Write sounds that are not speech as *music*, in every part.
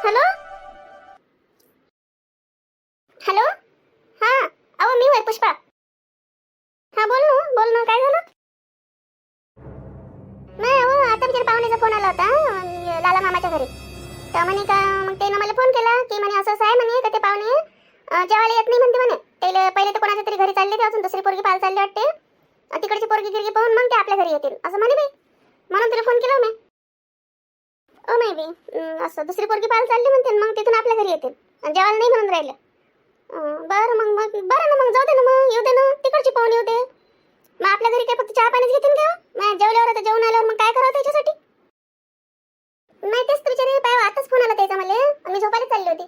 Hello hello हा अहो मी होय पुष्पा. हा बोल ना बोल ना काय झालं? नाही अहो आता बिचार पाहुण्याचा फोन आला होता अं, लाला मामाच्या घरी. तर म्हणे का मग त्यानं मला फोन केला की म्हणे असं असं आहे म्हणे का ते पाहुणे अं, जेवायला येत नाही म्हणते म्हणे. त्याला पहिले तर कोणाच्या तरी घरी चालले ते अजून दुसरी पोरगी पाहायला चालली वाटते. अं, तिकडची पोरगी गिरगी पाहून मग ते आपल्या घरी येतील. असं म्हणे बाई. म्हणून तुला फोन केला हो मी. ओ नाही बी असं दुसरी पोरगी पाहायला चालली म्हणते मग तिथून आपल्या घरी येतील आणि जेवायला नाही म्हणून राहिलं. बरं मग मग बरं ना मग जाऊ दे ना मग येऊ दे ना. तिकडची पाहुणे येऊ दे मग आपल्या घरी काय फक्त चहा पाणीच घेतील का मग जेवल्यावर आता जेवण आल्यावर मग काय करावं त्याच्यासाठी नाही तेच तर विचारे पाय आताच फोन आला त्याचा मला आणि मी झोपायला चालली होती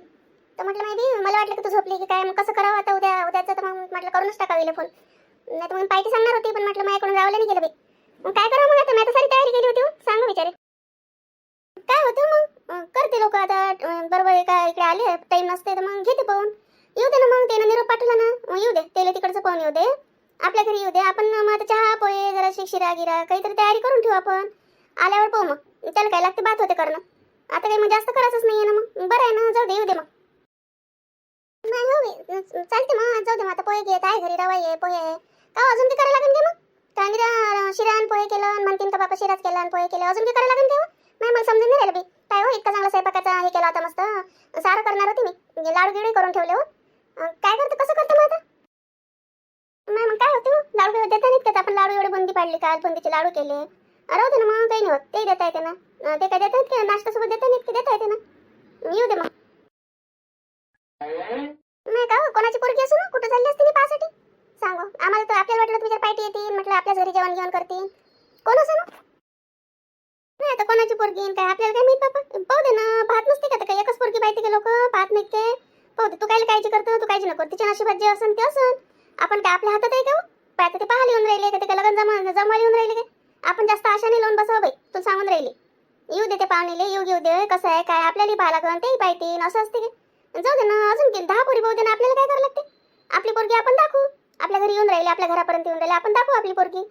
तर म्हटलं माहिती मला वाटलं की तू झोपली की काय मग कसं करावं आता उद्या उद्याचं तर मग म्हटलं करूनच टाकावी फोन नाही तर मग पाहिजे सांगणार होती पण म्हटलं माझ्याकडून जावलं नाही गेलं बाई मग काय करावं मग आता मी आता सारी तयारी केली होती हो. सांगा विचारे काय होतं मग अं, करते लोक आता अं, बरोबर आहे का इकडे आले टाइम नसते तर मग घेते पाहून येऊ दे ना मग त्यानं निरोप पाठवला ना मग येऊ दे त्याला तिकडचं पाहून येऊ दे आपल्या घरी येऊ दे आपण मग आता चहा पोहे जरा शिरा गिरा काहीतरी तयारी करून ठेवू आपण. आल्यावर पाहू मग. त्याला काय लागते बात होते करणं. आता काही मग जास्त करायचंच नाही ना मग. बरं आहे ना जाऊ दे येऊ दे मग. नाही हो चालते मग. जाऊ दे मग आता पोहे घेत आहे घरी रवा आहे पोहे आहे. का हो, अजून काय करायला लागेल का मग? काय नाही शिरा आणि पोहे केलं म्हणतीन का बाबा शिराच केलं आणि पोहे केलं. अजून काय करायला लागेल का मग? नाही मला समजून नाही राहिलं बी काय हो इतका चांगला स्वयंपाकाचा हे केला होता मस्त. सारं करणार होती मी. लाडू गिडू करून ठेवले हो. काय करते कसं करतो मग आता? नाही मग काय होते? लाडू देता नाहीत का? आपण लाडू एवढे बुंदी पाडली काल बुंदीचे लाडू केले. अरे होते ना मग काही नाही होत. ते देता येते ना. ते काय देता येत का? नाश्त्यासोबत देता नाहीत की? देता येते ना. येऊ दे मग. नाही का हो? कोणाची पोरगी असू ना? कुठं चालली असते मी पाहासाठी? सांगू. आम्हाला तर आपल्याला वाटलं तुझ्या पार्टी येतील म्हटलं आपल्या घरी जेवण जेवण करतील. कोण असं ना? नाही आता कोणाची पोरगी? काय आपल्याला काय माहीत बापा? पाहू दे ना. पाहत नसते का? आता काय एकच पोरगी पाहिजे का लोक? पाहत नाहीत ते पाहू दे. तू काय काळजी करतो? तू काळजी नको. तिच्या नशिबात जे असन ते असन. आपण काय आपल्या हातात आहे का हो? पाय ते पाहायला येऊन राहिले का? ते लग्न जमा जमवायला येऊन राहिले का? आपण जास्त आशाने लावून बसावं बाई तू सांगून राहिली. येऊ दे ते पाहुणेले येऊ घेऊ दे कसं आहे काय आपल्याला पाहायला लागन तेही पाहिजे असं असते की? जाऊ दे ना अजून किती दहा पोरी भाऊ दे ना आपल्याला काय करावं लागते? आपली पोरगी आपण दाखवू. आपल्या घरी येऊन राहिले आपल्या घरापर्यंत येऊन राहिले आपण दाखवू आपली पोरगी.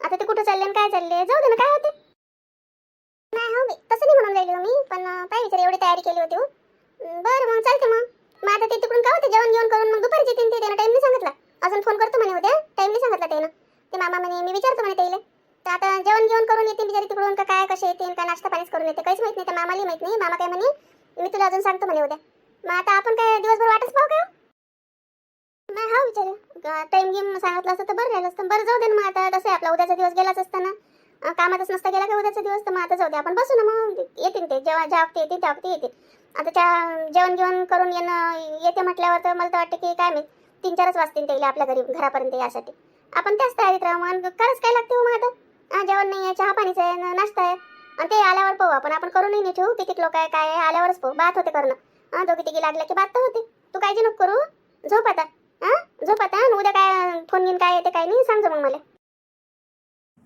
आता ते कुठं चालले आणि काय चालले? जाऊ दे ना काय होते? नाही हो बाई, तसं नाही म्हणून राहिली हो मी पण काय विचार एवढी तयारी केली होती हो. बरं मग चालते मग. मग आता ते तिकडून काय होते? जेवण जेवण करून मग दुपारची येते ते त्यानं नाही सांगितला. अजून फोन करतो म्हणे उद्या. टाईमली सांगितलं त्यानं. ते मामा म्हणे मी विचारतो म्हणे त्याला तर आता जेवण जेवण करून येते बिचारी तिकडून का काय कसे येते का नाश्ता पाणीच करून येते. काहीच माहीत नाही त्या मामाला माहीत नाही. मामा काय म्हणे मी तुला अजून सांगतो म्हणे उद्या. मग आता आपण काय दिवसभर वाटच पाहू का नाही हा विचार. टाईम गेम सांगितलं असतं तर बरं राहिलं असतं. बरं जाऊ दे मग आता. तसं आहे आपला उद्याचा दिवस गेलाच असताना कामातच नसता गेला का उद्याचा दिवस? तर मग आता जाऊ दे. आपण बसू ना मग. येतील ते. जेव्हा ज्या वक्ती येते त्या वक्ती येते. आता त्या जेवण जेवण करून येणं येते म्हटल्यावर तर मला तर वाटतं की काय माहिती. तीन चारच वाजतील त्याला आपल्या घरी घरापर्यंत यासाठी आपण त्याच तयारीत राहू मग खरंच काय लागते हो मग आता हा, जेवण नाही आहे चहा पाणीच आहे नाश्ता आहे. आणि ते आल्यावर पाहू आपण आपण करू नाही ठेवू किती लोक आहे काय आहे? आल्यावरच पाहू. बात होते करणं. हा दोघी तिघी लागल्या की बात तर होते. तू काळजी नको करू झोप आता हा? झोप आता उद्या काय फोन घेऊन काय येते काय नाही सांग मग मला.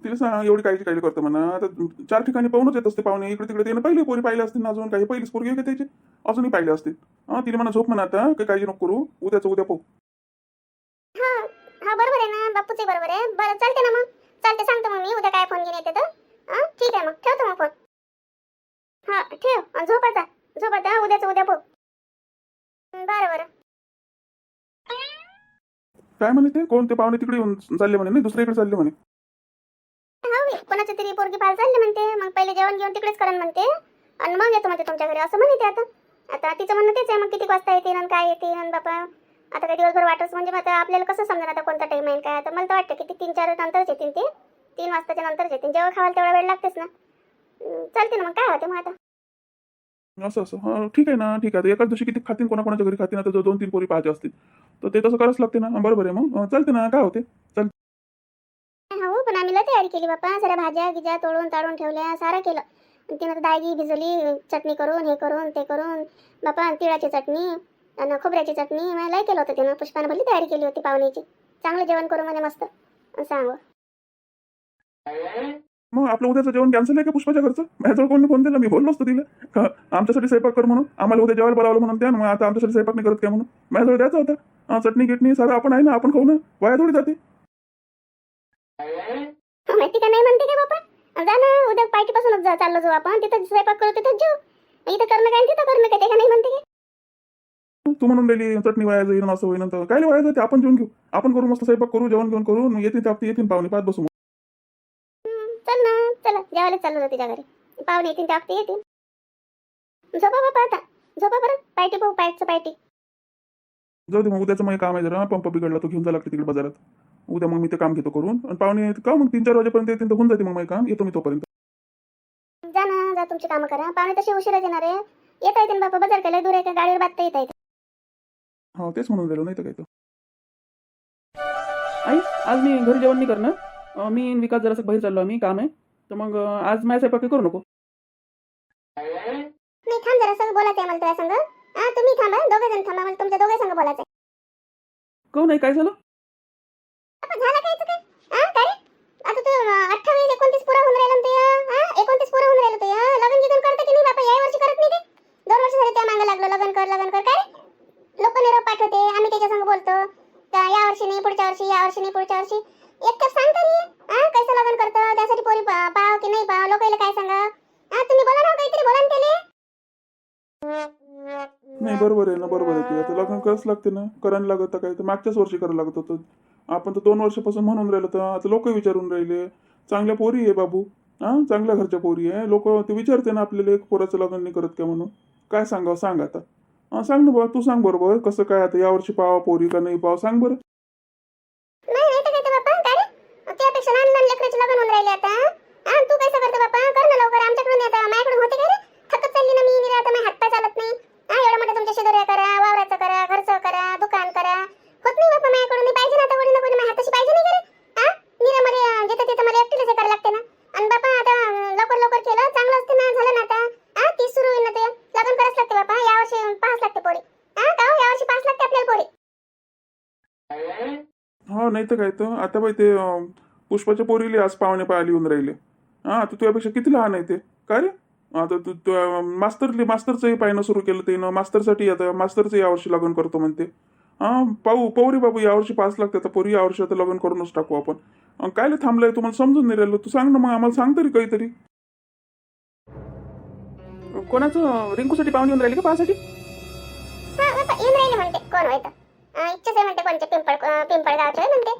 तिला सांग एवढी काळजी काळजी करतो म्हणा. आता चार ठिकाणी पाहूनच येत असते पाहुणे. इकडे तिकडे त्यानं पहिले पोरी पाहिले असतील ना अजून काही? पहिलीच पोरगी आहे त्याचे. अजूनही पाहिले असतील. हा तिला म्हणा झोप म्हणा आता काही काळजी नको करू. उद्याचं उद्या पाहू. हा हा बरोबर आहे ना बापूचे बरोबर आहे. बरं चालते ना मग. चालते सांगतो मग मी. उद्या काय फोन घेऊन येते तर. हा ठीक आहे मग. ठेवतो मग फोन हा ठेव. आणि झोप आता झोप आता उद्याचं उद्या पाहू बरं बरं. काय म्हणे ते? कोण ते पाहुणे तिकडे येऊन चालले म्हणे? नाही दुसऱ्याकडे चालले म्हणे. हा मी कोणाची तरी पोरगी पाहायला चालली म्हणते. मग पहिले जेवण घेऊन तिकडेच करण म्हणते. आणि मग येतो म्हणते तुमच्या घरी. असं म्हणते आता. आता तिचं म्हणणं तेच आहे. मग किती वाजता येते आणि काय येते आणि बाबा आता काय दिवसभर वाटच म्हणजे मग आपल्याला कसं समजेल आता कोणता टाइम आहे काय? आता मला तर वाटतं की ते तीन चार नंतरच येतील ते. तीन वाजताच्या नंतरच येतील. जेव्हा खावाल तेवढा वेळ लागतेच ना. चालते ना मग. काय होते मग आता? असं असं. हा ठीक आहे ना. ठीक आहे. एकाच दिवशी किती खातील कोणाकोणाच्या घरी खातील आता जर दोन तीन पोरी पाहायचे असतील तर ते तसं करावंच लागते ना. बरोबर आहे मग. चालते ना. काय होते चाल हो पण आम्ही तयारी केली बाप्पा. साऱ्या भाज्या गिज्या तोडून ताडून ठेवल्या सारं केलं. तिनं डाळगी भिजवली चटणी करून हे करून ते करून बापा तिळाची चटणी. आणि खोबऱ्याची चटणी मी लय केलं होतं तिनं पुष्पानं भली तयारी केली होती पाहुण्याची. चांगलं जेवण करू म्हणे मस्त. सांगू मग आपलं उद्याचं जेवण कॅन्सल आहे का पुष्पाच्या घरचं? माझ्याजवळ कोणी फोन दिला मी बोललो असतो तिला. का आमच्यासाठी स्वयंपाक कर म्हणून. आम्हाला उद्या जेवायला बोलावलं म्हणून त्या. मग आता आमच्यासाठी स्वयंपाक नाही करत काय म्हणून. माझ्याजवळ द्यायचं होतं. हा, चटणी गिटणी सारं आपण आहे ना आपण खाऊ ना. वाया थोडी जाते. माहिती का? नाही म्हणते का बापा? जा ना उद्या पार्टीपासूनच जा. चाललो जाऊ आपण. तिथं स्वयंपाक करू तिथं जेऊ. इथं करणं काय? तिथं करणं काय? ते का नाही म्हणते तू म्हणून राहिली चटणी वाया जाईल असं होईन तर काय वाया जाते? आपण जेवण घेऊ. आपण करू मस्त स्वयंपाक करू जेवण घेऊन करू येतील ते येतील पाहुणे पाच बसू. चल ना चला जेवायला चाललो ना तुझ्या घरी. पाहुणे येतील त्या येतील. झोपा बापा आता झोपा बरं. पायटी पाहू पायटचं पायटी जाऊ दे मग उद्याचं मग काम आहे जरा. पंप बिघडला तो घेऊन जा लागते तिकडे बाजारात. उद्या मग मी ते काम घेतो करून. आणि पाहुणे का? मग तीन चार वाजेपर्यंत येतील तर होऊन जाते मग माझं काम. येतो मी तोपर्यंत. जा ना जा तुमची कामं करा. पाहुणे तसे उशिरा येणार आहे. येता येते ना बापा बाजार केलं दूर आहे का? गाडीवर बात येता येते हो तेच म्हणून राहिलो नाही तर काय तर. आई आज मी घरी जेवण नाही करणार. अं, मी आणि विकास जरासं बाहेर चाललो आम्ही काम आहे. तर मग अं, आज माझ्या स्वयंपाक करू नको. नाही थांब जरा सगळं बोलायचं आहे मला तुझ्या संग. हा तुम्ही थांबा दोघे जण थांबा मला तुमच्या दोघे संग बोलायचं आहे. कहू नाही काय झालं? झालं काय इथं काय? हा काय रे? आता तू अठ्ठावीस एकोणतीस पुरा होऊन राहिला ना तू हा एकोणतीस पुरा होऊन राहिलं तू हा? लग्न गिगन करतं की नाही बापा या वर्षी करत नाही ते दोन वर्ष झाले त्या मागं लागलो लग्न कर लग्न कर काय लोक निरोप पाठवते आम्ही त्याच्या संग बोलतो का या वर्षी नाही पुढच्या वर्षी या वर्षी नाही पुढच्या वर्षी एक तर सांग तरी हा कसं लग्न करतं त्यासाठी पोरी पा- पाव की नाही पाव लोकांना काय सांगा हा तुम्ही बोला ना काहीतरी बोला ना त्याले नाही बरोबर आहे ना बरोबर आहे की आता लग्न करावंच लागते ना? करायला लागत काय? तर मागच्याच वर्षी करायला लागत होतं. आपण तर दोन वर्षापासून म्हणून राहिलं तर आता लोक विचारून राहिले. चांगल्या पोरी आहे बाबू. हां? चांगल्या घरच्या पोरी आहे. लोक ते विचारते ना आपल्याला एक पोराचं लग्न नाही करत का म्हणून. काय सांगावं? सांग आता. हां सांग ना बाबा तू सांग बरोबर. कसं काय आता यावर्षी पावा पोरी का नाही पावा सांग बरं. नाही आता. नाही आता. मी. आता नाही. करा वावराचं करा असं करा दुकान करा. होत नाही बाबा माझ्याकडून पाहिजे ना आता वडील कोणी हाताशी पाहिजे नाही हा निरा जिथं तिथं मला एकटीलाच हे करायला लागते ना. आणि बापा आता लवकर लवकर केलं चांगलं असते ना झालं ना आता. हा तीस सुरू होईल ना ते. लग्न करायच लागते यावर्षी पाच लागते पोरी. हा? का हो? यावर्षी पाच लागते आपल्याला पोरी. हो नाही तर काय तर. आता बाई ते पुष्पाच्या पोरीले आज पाहुणे पाहायला येऊन राहिले. हा आता तुझ्यापेक्षा किती लहान आहे ते. काय रे? आता तू मास्तरले मास्तरचंही पाहणं सुरू केलं त्यानं. मास्तरसाठी आता मास्तरचं यावर्षी लग्न करतो म्हणते. हां पाहू पाहू रे बाबू यावर्षी पाच लागते. आता पोरी यावर्षी आता लग्न करूनच टाकू आपण. कायले थांबलंय? तुम्हाला समजून नाही राहिलं. तू सांग ना मग आम्हाला सांग तरी काहीतरी. कोणाचं? रिंकूसाठी पाहुणे येऊन राहिले का पाहासाठी? हा बाबा येऊन राहिले म्हणते. कोण होय अं, इच्छाच आहे म्हणते कोणते पिंपळ पिंपळ गावचे म्हणते.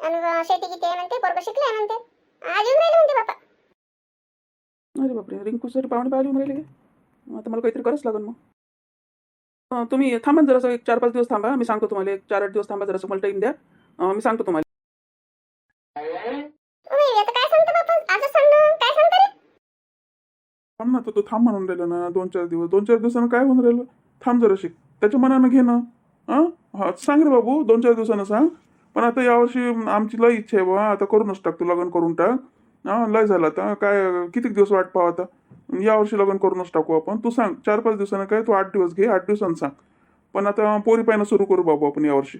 आणि शेती किती आहे म्हणते? पोरग शिकले म्हणते. आज येऊन राहिले म्हणते बाबा अरे बापरे रिंकूसाठी पाहुणे येऊन राहिले आता मला काहीतरी करावंच लागेल मग. अं, तुम्ही थांबा ना जरासं एक चार पाच दिवस थांबा. मी सांगतो तुम्हाला एक चार आठ दिवस थांबा जरासं मला टाईम द्या. मी सांगतो तुम्हाला. थांब ना तू थांब म्हणून राहिलं ना दोन चार दिवस. दोन चार दिवसानं काय होऊन राहिलं? थांब जरा शिक त्याच्या मनानं घे ना. हां हा सांग रे बाबू दोन चार दिवसानं सांग. पण आता यावर्षी आमची लय इच्छा आहे बा आता करूनच टाक तू लग्न करून टाक. हां लय झालं आता. काय किती दिवस वाट पाहू आता? यावर्षी लग्न करूनच टाकू आपण. तू सांग चार पाच दिवसानं काय तू आठ दिवस घे आठ दिवसानं सांग. पण आता पोरी पाहिनं सुरू करू बाबू आपण यावर्षी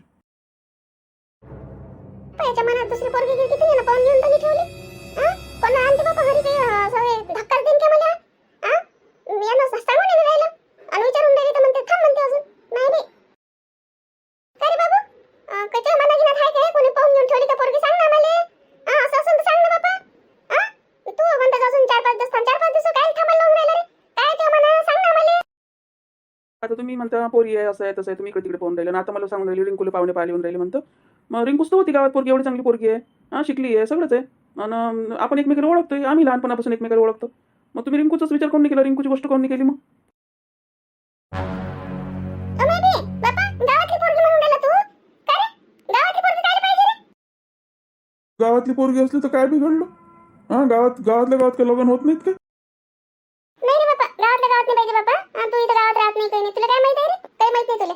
याच्या मनात दुसरी पोरगी गेली किती ना पाहून घेऊन ठेवली? आणते बाबा घरी ते सगळे धक्का देईन का मला हा? यांना सांगून नाही राहिलं. आणि विचारून तर म्हणते थांब म्हणते अजून. नाही काय बाबू? अं, काय तुझ्या आहे काय? कोणी पाहून घेऊन ठेवली तर पोरगी? सांग ना मला हा असं असेल तर सांग ना बाबा हा तू म्हणतेस अजून चार पाच दिवस थांब चार पाच दिवस काय थांबायला लावून राहिलं रे? काय तुझ्या मना सांग ना आम्हाला आता तुम्ही म्हणता पोरी आहे असं आहे तसं आहे. तुम्ही इकडे तिकडे पाहून राहिले. आता मला सांगून राहिली रिंकूला पाहुणे पाहिले येऊन राहिले म्हणतं. मग रिंकूच तर होती गावात पोरगी एवढी चांगली पोरगी आहे. हां शिकली आहे सगळंच आहे. आणि आपण एकमेकाला ओळखतोय. आम्ही लहानपणापासून एकमेकाला ओळखतो. मग तुम्ही रिंकूचाच विचार कोण नाही केला? रिंकूची गोष्ट कोण नाही केली मग? अमे बे बापा गावातली पोरगी म्हणून राहिला तू? काय रे? गावातली पोरगी काय पाहिजे रे? गावातली पोरगी असली तर काय बिघडलं? हां गावात गावातल्या गावात काय लग्न होत नाहीत काय नाही रे बापा गावातल्या गावात नाही पाहिजे बापा. हा, तू इथं गावात राहत नाही काही नाही. तुला काय माहिती आहे रे? काही माहीत नाही तुला.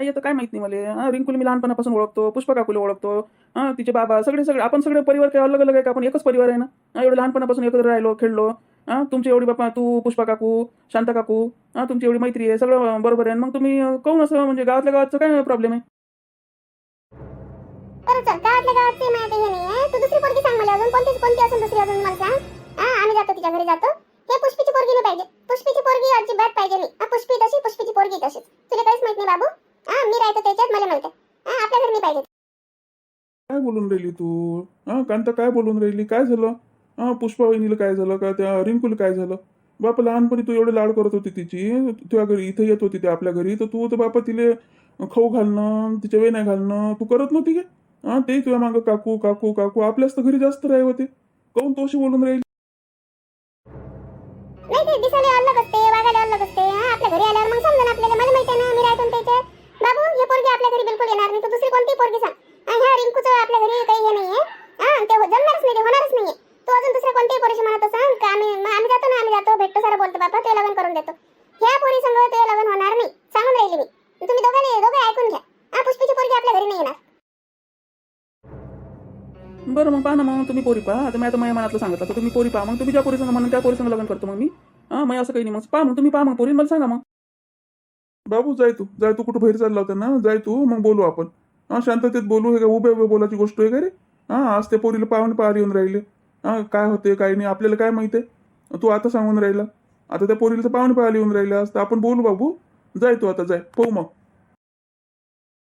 नाही आता काय माहीत नाही मला. हां रिंकूला मी लहानपणापासून ओळखतो पुष्पा काकूला ओळखतो. हां तिचे बाबा सगळे सगळे आपण सगळे परिवार काय अलग अलग आहे का? आपण एकच परिवार आहे ना? हां एवढं लहानपणापासून एकत्र राहिलो खेळलो. हां तुमची एवढी बापा तू पुष्पा काकू शांता काकू हां तुमची एवढी मैत्री आहे सगळं बरोबर आहे. मग तुम्ही अं, काहून असं म्हणजे गावातल्या गावातचं काय प्रॉब्लेम आहे? बरं चल गावातल्या गावात ते माहिती हे नाही आहे तू दुसरी पोरगी सांग मला अजून कोणती कोणती असेल दुसरी अजून मला सांग. हा आम्ही जातो तिच्या घरी जातो. हे पुष्पीची पोरगी नाही पाहिजे. पुष्पीची पोरगी अजिबात पाहिजे नाही. हा पुष्पी तशी पुष्पीची पोरगी तशीच. तुला काहीच माहीत नाही बाबू? हा मी राहतो त्याच्यात मला माहिती आहे. हा आपल्या घरी नाही पाहिजे. काय बोलून राहिली तू? हा कांता काय बोलून राहिली? काय झालं? हा पुष्पा वहिनीला काय झालं? का त्या रिंकूला काय झालं? बापा लहानपणी तू एवढे लाड करत होती तिची. तुझ्या घरी इथे येत होती ते आपल्या घरी. तर तू तर बापा तिले खाऊ घालणं तिच्या वेण्या घालणं तू करत नव्हती का? हा ते तुझ्या मागं काकू काकू काकू. आपल्याच तर घरी जास्त राही होते. काऊन तो अशी बोलून राहील? नाही ते दिसायला अलग असते वागायला अलग असते. हा, आपल्या घरी आल्यावर मग समजा आपल्याला मला माहिती आहे ना मी राहतो ना त्याच्यात. बाबू हे पोरगी आपल्या घरी बिलकुल येणार नाही. तर दुसरी कोणती पोरगी सांग? आणि ह्या रिंकूचं आपल्या घरी काही हे नाहीये. हा ते हो- जमणारच नाही ते होणारच नाहीये. तू अजून दुसऱ्या कोणत्याही पोरीशी म्हणत सांग? का आम्ही मग आम्ही जातो ना आम्ही जातो. भेटतो सारं बोलतो बाबा ते लग्न करून देतो. ह्या पोरी संग ते लग्न होणार नाही. सांगून राहिली मी. तुम्ही दोघांनी दोघे ऐकून घ्या. हा पुष्पीची पोरगी आपल्या घरी नाही येणार. बरं मग पहा ना मग तुम्ही पोरी पहा. आता मी आता माझ्या मनातलं सांगितलं तर तुम्ही पोरी पहा. मग तुम्ही ज्या पोरी संग म्हणून त्या पोरी संग लग्न करतो मग मी. हां मग असं काही नाही. मग पहा मग तुम्ही पहा मग पोरी मला सांगा मग. बाबू जाय तू. जाय तू कुठं बाहेर चालला होता ना? जाय तू मग बोलू आपण. हा शांततेत बोलू. हे काय उभ्या उभ्या बोलायची गोष्ट आहे का रे? हा आज ते पोरीला पाहून पार येऊन राहिले. हा काय होते काय नाही आपल्याला काय माहिती आहे? तू आता सांगून राहिला. आता त्या पोरीला पाहुणे पाहायला येऊन राहिले. तर आपण बोलू बाबू. जाय तू आता जाय. पाहू मग.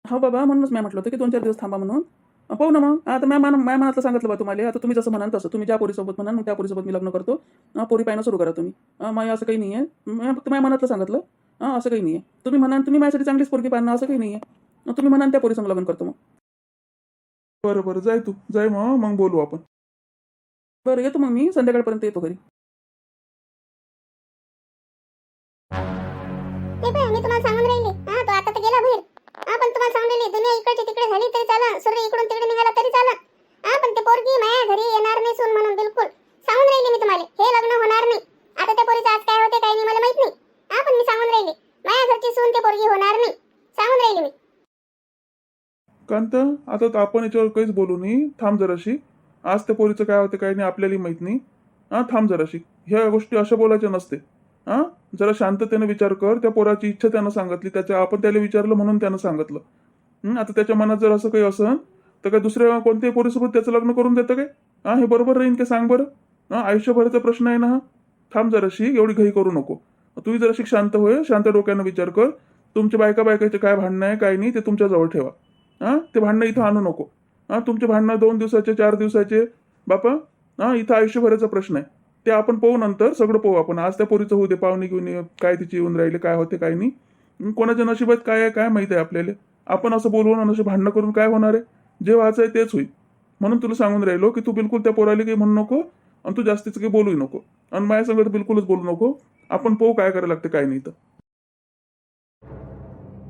हो बाबा म्हणूनच मी म्हटलं होतं की दोन चार दिवस थांबा म्हणून. पाहू ना मग. आता मी माझ्या माझ्या मनातलं सांगितलं बा तुम्हाला. आता तुम्ही जसं म्हणाल तसं. तुम्ही ज्या पोरीसोबत म्हणाल मग त्या पोरीसोबत मी लग्न करतो. अं, पोरी पाहिणं सुरू करा तुम्ही. अं, माझ्या असं काही नाही आहे मी फक्त माझ्या मनातलं सांगितलं. हां असं काही नाही आहे तुम्ही म्हणाल तुम्ही माझ्यासाठी चांगलीच पोरगी पाहणं असं काही नाही आहे तुम्ही म्हणाल त्या पोरीसंग लग्न करतो मग. बरं बरं. जाय तू. जाय मग. मग बोलू आपण. बरं येतो मग मी. संध्याकाळपर्यंत येतो घरी. ते पण मी तुम्हाला सांगून राहिले. हा तो आता तर गेला बाहेर. हा पण तुम्हाला सांगून दुनिया इकडची तिकडे झाली तरी चाला सूर्य इकडून तिकडे निघाला तरी चाला आपण पण ते पोरगी माया घरी येणार नाही सून म्हणून बिलकुल. सांगून राहिली मी तुम्हाला हे लग्न होणार नाही. आता त्या पोरीचं आज काय होते काय नाही मला माहीत नाही. हा पण मी सांगून राहिले माया घरची सून ते पोरगी होणार नाही. सांगून राहिली मी. कांत आता तर आपण याच्यावर काहीच बोलू नाही थांब जराशी. आज त्या पोरीचं काय होतं काय नाही आपल्याला माहीत नाही. हा थांब जराशी. ह्या गोष्टी अशा बोलायच्या नसते. हा? जरा शांततेने विचार कर. त्या पोराची इच्छा त्यानं सांगितली. त्याच्या आपण त्याला विचारलं म्हणून त्यानं सांगितलं. आता त्याच्या मनात जर असं काही असन तर काय दुसऱ्या कोणत्याही पोरीसोबत त्याचं लग्न करून देतं काय? हा हे बरोबर राहीन का? सांग बरं. हा आयुष्यभराचा प्रश्न आहे ना हा? थांब जराशी एवढी घाई करू नको. तुम्ही जराशी शांत होय शांत डोक्यानं विचार कर. तुमच्या बायका बायकाचे काय भांडणं आहे काय नाही ते तुमच्याजवळ ठेवा. हा? ते भांडणं इथं आणू नको. हा तुमचे भांडणं दोन दिवसाचे चार दिवसाचे. बापा हा इथं आयुष्यभराचा प्रश्न आहे. ते आपण पाहू नंतर सगळं पाहू आपण. आज त्या पोरीचं होऊ दे पाहुणे घेऊन ये, काय तिची येऊन राहिले काय होते काय नाही. हं, कोणाच्या नशिबात काय आहे काय माहिती आहे आपल्याला? आपण असं बोलवून आणि असे भांडणं करून काय होणार आहे? जे व्हायचं आहे तेच होईल. म्हणून तुला सांगून राहिलो की तू बिलकुल त्या पोराला काही म्हणू नको आणि तू जास्तीच काही बोलूही नको. आणि माझ्या संगत बिलकुलच बोलू नको. आपण पाहू काय करायला लागतं काय नाही तर.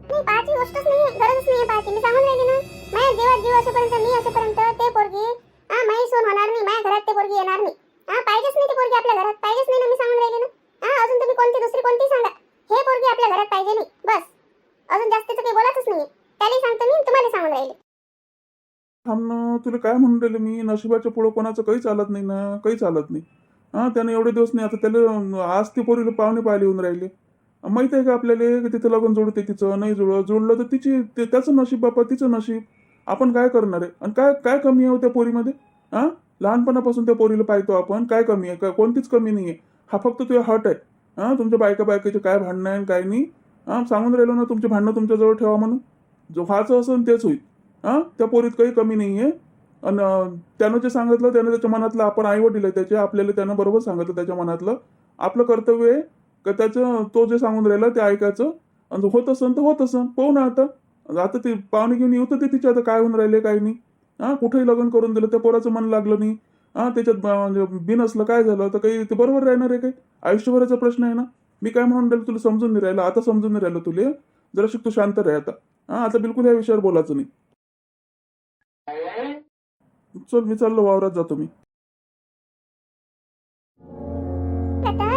नाही पाहायची गोष्टच नाही गरजच नाही पाहायची. मी सांगून ना माझ्या जीवात जीव असेपर्यंत मी असेपर्यंत ते पोरगी हा माझी सोन होणार नाही माझ्या घरात ते पोरगी येणार नाही. हा पाहिजेच नाही ती पोरगी आपल्या घरात. पाहिजेच नाही ना मी सांगून राहिले ना. हा अजून तुम्ही कोणती दुसरी कोणती सांगा. हे पोरगी आपल्या घरात पाहिजे नाही. बस. अजून जास्तीचं काही बोलतच नाही त्याला सांगतो मी तुम्हाला सांगून राहिले. थांब ना तुला काय म्हणून राहिलं मी? नशिबाच्या पुढं कोणाचं काही चालत नाही ना काही चालत नाही. हा त्यानं एवढे दिवस नाही आता त्याला आज ते पोरीला पाहुणे पाहिले येऊन राहिले. माहीत आहे का आपल्याला की तिथं लग्न जोडते तिचं नाही जुळ जुळलं तर तिची त्याचं नशीब बापा तिचं नशीब. आपण काय करणार आहे? आणि काय काय कमी आहे हो त्या पोरीमध्ये? हा? लहानपणापासून त्या पोरीला पाहतो आपण काय कमी आहे? का कोणतीच कमी नाही आहे हा फक्त तुझ्या हट आहे. हा? तुमच्या बायका बायकाचे काय भांडणं आहे आणि काय नाही? हा? सांगून राहिलो ना तुमचे भांडणं तुमच्याजवळ ठेवा म्हणून. जो व्हायचं असेल तेच होईल. हा? त्या पोरीत काही कमी नाही आहे आणि त्यानं जे सांगितलं त्यानं त्याच्या मनातलं आपण आई वडील आहे त्याचे आपल्याला त्यानं बरोबर सांगितलं त्याच्या मनातलं. आपलं कर्तव्य आहे का त्याचं तो जे सांगून राहिला ते ऐकायचं. आणि होत असन तर होत असन. पाहू ना आता. आता ते पाहुणे घेऊन येऊ तर ते तिच्या आता काय होऊन राहिले काय नाही. हा कुठेही लग्न करून दिलं त्या पोराचं मन लागलं नाही. हा त्याच्यात म्हणजे बिन असलं काय झालं? तर काही ते बरोबर राहणार आहे काही आयुष्यभराचा प्रश्न आहे ना? मी काय म्हणून राहिलो तुला समजून नाही राहिलं? आता समजून नाही राहिलं तुले? जरा शिक तू शांत राह आता. हा आता बिलकुल या विषयावर बोलायचं नाही. चल मी चाललो वावरात जातो मी. आता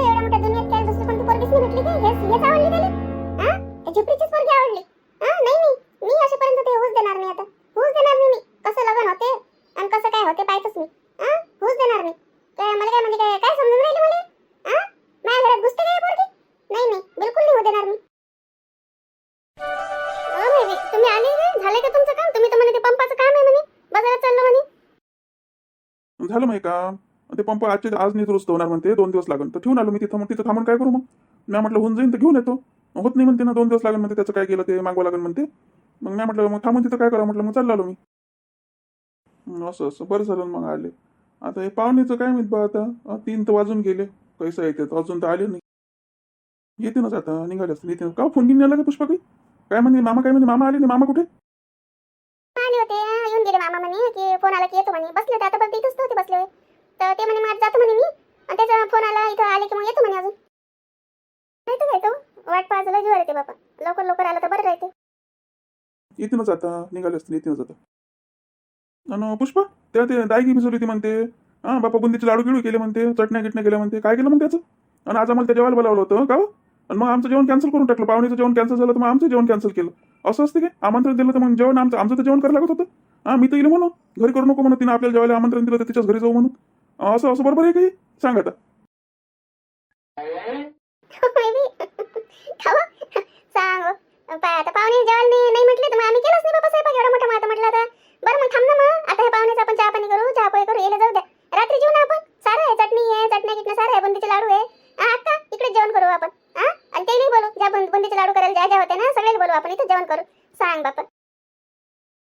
झालं आहे का? ते पंप आजचे आज नाही दुरुस्त होणार म्हणते दोन दिवस लागेल. तर ठेवून आलो मी तिथं. मग तिथं थांबून काय करू मग? मी म्हटलं होऊन जाईन तर घेऊन येतो. होत नाही म्हणते ना दोन दिवस लागेल म्हणते त्याचं काय केलं ते मागवा लागेल म्हणते. मग मी म्हटलं मग थांबून तिथं काय करा म्हटलं मग चाललो आलो मी. असं असं बरं झालं मग आले. आता हे पाहुणेचं काय माहीत बा आता? तीन तर वाजून गेले. पैसा येते तर अजून तर आले नाही. येते ना आता निघाले असते. येते ना. का फोन घेऊन आला का पुष्पा काही काय म्हणे मामा काय म्हणजे मामा आले नाही मामा कुठे? ते येऊन गेले मामा म्हणे की फोन आला की येतो म्हणे. बसले होते आता इथंच होते बसले तर ते म्हणे माझं जातो म्हणे मी. आणि त्याचा फोन आला इथं आले की मग येतो म्हणे अजून. नाही तर येतो वाट पाहायचं जेव्हा येते बाबा लवकर लवकर आलं तर बरं राहते. इथूनच आता निघाले असतील इथूनच आता आणि पुष्पा त्या ते दायगी भिजवली होती म्हणते हा बापा बुंदीचे लाडू गिळू केले म्हणते चटण्या गिटण्या केल्या म्हणते काय केलं मग त्याचं? आणि आज आम्हाला त्या जेवायला बोलावलं होतं का हो? आणि मग आमचं जेवण कॅन्सल करून टाकलं. पाहुणीचं जेवण कॅन्सल झालं तर मग आमचं जेवण कॅन्सल केलं. असं असते काय? आमंत्रण दिलं तर मग जेवण आमचं आमचं तर जेवण करायला लागत होतं. हा मी तर येईल म्हणून. घरी करू नको म्हणून तिने आपल्याला जेवायला आमंत्रण दिलं तर तिच्याच घरी जाऊ म्हणून. असं असं बरोबर आहे काही सांग आता *laughs* सांग पाय आता. पाहुणे जेवायला नाही नाही म्हटले तर आम्ही केलंच नाही बाबा स्वयंपाक एवढा मोठा मग म्हटलं आता बरं मग थांब. ना मग आता हे पाहुण्याचं आपण चहा पाणी करू चहा पोहे करू यायला जाऊ द्या रात्री जेवू ना आपण सारं आहे चटणी आहे चटणी गिटण्या सारं आहे बुंदीचे लाडू आहे आता इकडे जेवण करू आपण आणि ते नाही बोलू. ज्या बुंदीचे लाडू करायला ज्या ज्या होत्या ना सगळ्याला बोलू. आपण इथे जेवण करू. सांग बापा.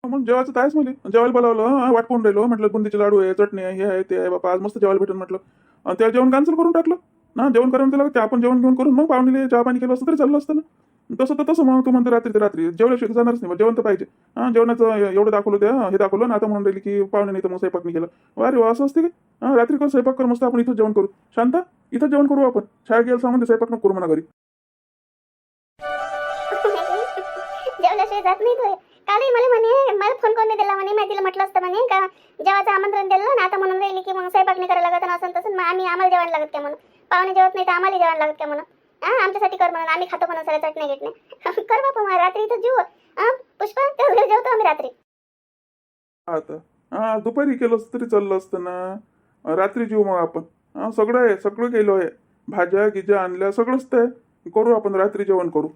मग जेवायचं तर आहेच मला जेवायला बोलावलं हा वाट पाहून राहिलो. म्हटलं बुंदीचे लाडू आहे चटणी आहे हे आहे ते आहे बापा. आज मस्त जेवायला भेटून म्हटलं. आणि त्या जेवण कॅन्सल करून टाकलं. ना जेवण करून त्याला ते आपण जेवण घेऊन करून मग पाहुणे चहा पाणी केलं असतं तरी चाललं असतं ना. तसं तर तसं मग तू म्हणतो रात्री ते रात्री. जेवल्याशिवाय जाणारच नाही. मग जेवण तर पाहिजे. हा जेवणाचं एवढं दाखवलं त्या हे दाखवलं. ना आता म्हणून राहिली की पाहुणे नाही तर मग स्वयंपाक नाही केलं. अरे वा असं असते की हा रात्री कर स्वयंपाक कर मस्त आपण इथं जेवण करू. शांता इथं जेवण करू आपण. शाळा गेलं सांगून ते स्वयंपाक नको करू म्हणा घरी. जात नाही तू. कालही मला म्हणे मला फोन कोणी दिला म्हणे मी तिला म्हटलं असतं म्हणे का जेवायचं आमंत्रण दिलं ना आता म्हणून राहिली की मग स्वयंपाक नाही करायला लागत आणि असं तसं. मग आम्ही आम्हाला जेवण लागत का म्हणून? पाहुणे जेवत नाही तर आम्हाला जेवण लागत का म्हणून? हा आमच्यासाठी कर म्हणून. आम्ही खातो म्हणून सगळ्या चटण्या गिटणे. *laughs* कर बापा मग रात्री इथं जेवू. हा पुष्पा त्या घरी जेवतो आम्ही रात्री. आता. हा दुपारी केलं असतं तरी चाललं असतं ना. रात्री जेऊ मग आपण. हा सगळं आहे सगळं केलं आहे. भाज्या गिज्या आणल्या सगळंच ते करू आपण रात्री जेवण करू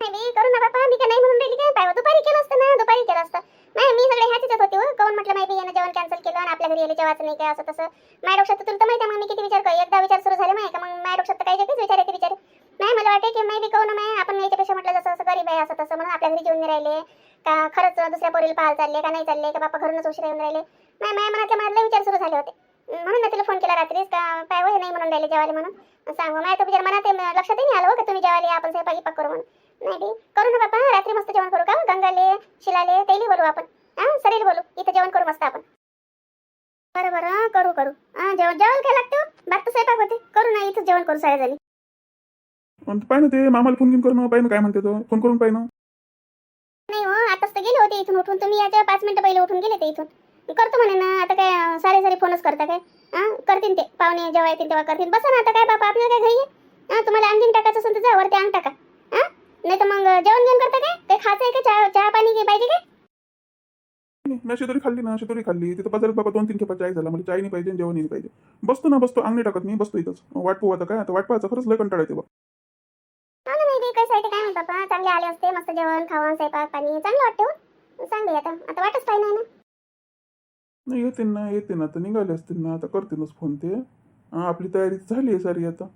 नाही मी करू ना बापा मी काय नाही म्हणून राहिली काय पाय दुपारी केलं असतं ना दुपारी केलं असतं नाही मी सगळे ह्याच्यात होते हो काऊन म्हटलं माहिती यानं जेवण कॅन्सल केलं आणि आपल्या घरी यायला जेवायचं नाही काय असं तसं. माझ्या डोक्षात तुला तर माहिती आहे मग मी किती विचार कर? एकदा विचार सुरू झाले माहिती का? मग माझ्या डोक्षात काही काही विचार येते विचार. नाही मला वाटते की मी बी कहू ना माय आपण याच्यापेक्षा म्हटलं जसं असं गरीब आहे असं तसं म्हणून आपल्या घरी जेवून राहिले. का खरंच दुसऱ्या पोरीला पाहायला चालले का नाही चालले का बापा घरूनच उशीर येऊन राहिले. नाही माझ्या मनातल्या मनातले विचार सुरू झाले होते. म्हणून ना तुला फोन केला रात्रीच का काय वय नाही म्हणून राहिले जेवाले म्हणून. सांगू माझ्या तर विचार मनात लक्षातही नाही आलं हो का तुम्ही जेवाले आपण स्वयंपाक गिपाक करू म्हणून. नाही करू ना बापा रात्री मस्त जेवण करू का? गंगाले शिलाले तेली बोलू आपण. हां सरील बोलू इथं जेवण करू मस्त आपण. बरं बरं. करू करू. हा जेवण जेवण काय लागतं? तर स्वयंपाक होते. करू ना इथं जेवण करू सगळ्या जणी आणि पाय ना ते मामाला फोन घेऊन करून पाय ना काय म्हणते तो? फोन करून पाय ना. नाही हो आताच तर गेले होते इथून उठून. तुम्ही याच्या पाच मिनिटं पहिले उठून गेले ते इथून. करतो म्हणे ना आता काय अं, सारे सारे फोनच करता काय? हा करतील ते. पाहुणे जेव्हा येतील तेव्हा करतील बसा ना आता काय बापा आपल्याला काय घाई आहे? हा तुम्हाला अंगीन टाकायचं असेल तर जा वरती अंग टाका. हा? नाही तर मग जेवण घेऊन करता काय? काही खायचं आहे का? चहा चहा पाणी काही पाहिजे काय? मी शेतोरी खाल्ली ना शेतोरी खाल्ली. तिथं बाजारात बाबा दोन तीन खेपा चाय झाला. म्हणजे चाय नाही पाहिजे जेवण नाही पाहिजे. बसतो ना बसतो. अंगणी टाकत मी बसतो इथंच. वाट पाहू आता काय आता वाट पाहायचं खरंच लय कंटाळा येते बा. काय म्हणतात चांगले आले असते मस्त जेवण खावण स्वयंपाक पाणी. चांगलं वाटतं हो. चांगली आता. आता वाटच पाहिजे नाही ना. नाही येते ना येते ना. आता निघाले असतील ना आता करतीलच फोन ते. आपली तयारी झाली आहे सारी आता.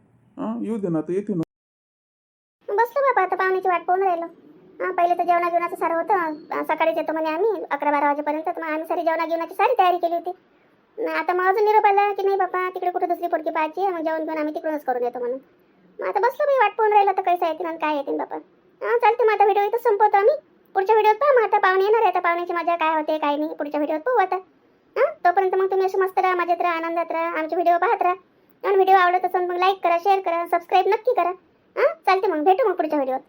येऊ दे ना आता येते ना. बसलो बाबा आता पाहुण्याची वाट पाहून राहिलो. पहिले तर जेवणा घेवणाचं सारं होतं. सकाळीच येतो म्हणे आम्ही अकरा बारा वाजेपर्यंत मग आम्ही सारी जेवणा घेवणाची सारी तयारी केली होती. आता मग अजून निरोप आला की नाही बाबा तिकडे कुठे दुसरी पोरगी पाहायची मग जेवण घेऊन आम्ही तिकडूनच करून येतो म्हणून. मग आता बसलो मी वाट पाहून राहिलं तर कैसा येतील आणि काय येतील बाबा हा चालते मग आता व्हिडिओ इथं संपवतो आम्ही. पुढच्या व्हिडिओत पहा मग आता पाहुणे येणार आहे आता पाहुण्याची मजा काय होते काय नाही पुढच्या व्हिडिओत पाहू आता. हा तोपर्यंत मग तुम्ही असे मस्त राहा मजेत राहा आनंदात राहा आमचे व्हिडिओ पाहत राहा. आणि व्हिडिओ आवडत असेल मग लाईक करा शेअर करा सबस्क्राईब नक्की करा. हा चालते मग भेटू मग पुढच्या व्हिडिओत.